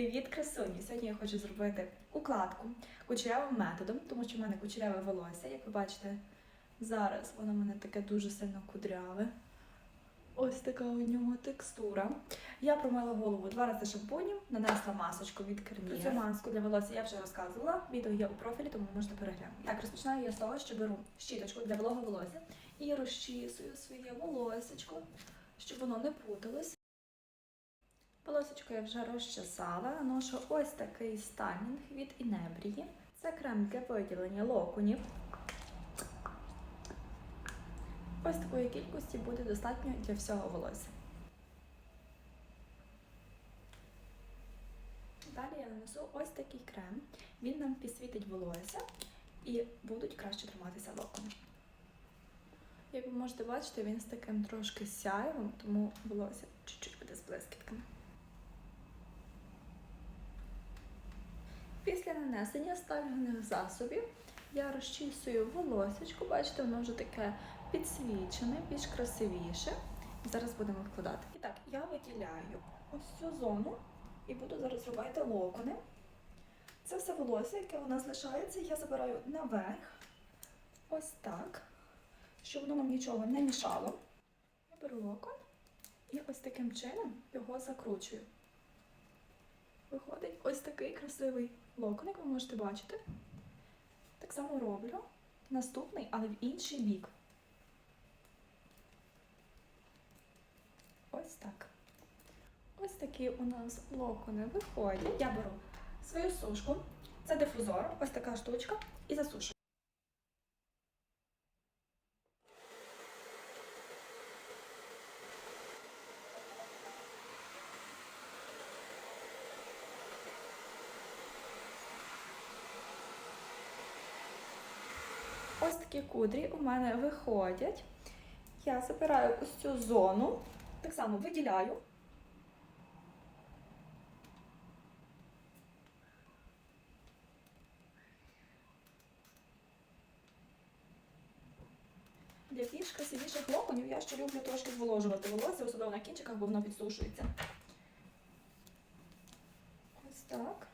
Привіт, красуні! Сьогодні я хочу зробити укладку кучерявим методом, тому що в мене кучеряве волосся. Як ви бачите, зараз воно в мене таке дуже сильно кудряве. Ось така у нього текстура. Я промила голову два рази шампунем, нанесла масочку від Кермір. Цю маску для волосся я вже розказувала. Відео є у профілі, тому можете переглянути. Так, розпочинаю я з того, що беру щіточку для вологого волосся і розчісую своє волосечко, щоб воно не путалось. Волосечко я вже розчесала, ношу ось такий стайлінг від Інебрії. Це крем для виділення локонів. Ось такої кількості буде достатньо для всього волосся. Далі я нанесу ось такий крем. Він нам підсвітить волосся і будуть краще триматися локони. Як ви можете бачити, він з таким трошки сяєвим, тому волосся чуть-чуть буде з блискітками. Нанесення стайлінгових засобів я розчісую волосечко, бачите, воно вже таке підсвічене, більш красивіше. Зараз будемо вкладати. І так, я виділяю ось цю зону і буду зараз робити локони. Це все волосся, яке у нас лишається, я забираю наверх, ось так, щоб воно нам нічого не мішало. Я беру локон і ось таким чином його закручую. Виходить ось такий красивий локон, як ви можете бачити. Так само роблю наступний, але в інший бік. Ось так. Ось такі у нас локони виходять. Я беру свою сушку, це дифузор, ось така штучка, і засушую. Ось такі кудрі у мене виходять. Я забираю ось цю зону, так само виділяю. Для більш красивіших локонів я ще люблю трошки зволожувати волосся, особливо на кінчиках, бо воно підсушується. Ось так.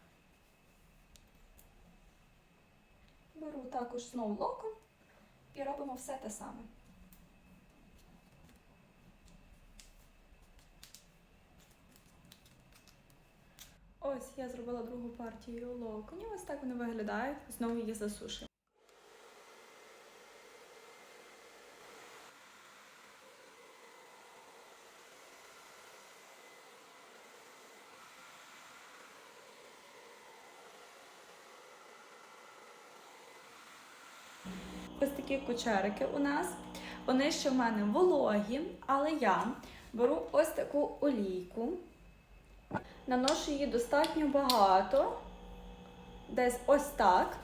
Беру також знову локом і робимо все те саме. Ось я зробила другу партію локонів. Ось так вони виглядають. Знову її засушую. Ось такі кучерики у нас. Вони ще в мене вологі, але я беру ось таку олійку, наношу її достатньо багато, десь ось так.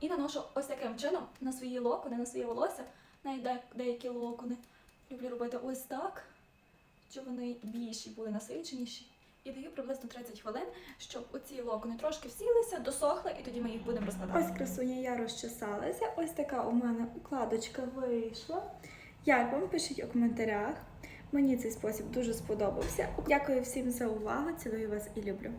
І наношу ось таким чином на свої локони, на своє волосся, навіть деякі локони. Люблю робити ось так, щоб вони більші були насиченіші. І даю приблизно 30 хвилин, щоб оці локони трошки всілися, досохли, і тоді ми їх будемо розкладати. Ось красуня, я розчесалася. Ось така у мене укладочка вийшла. Як вам пишіть у коментарях. Мені цей спосіб дуже сподобався. Дякую всім за увагу. Цілую вас і люблю.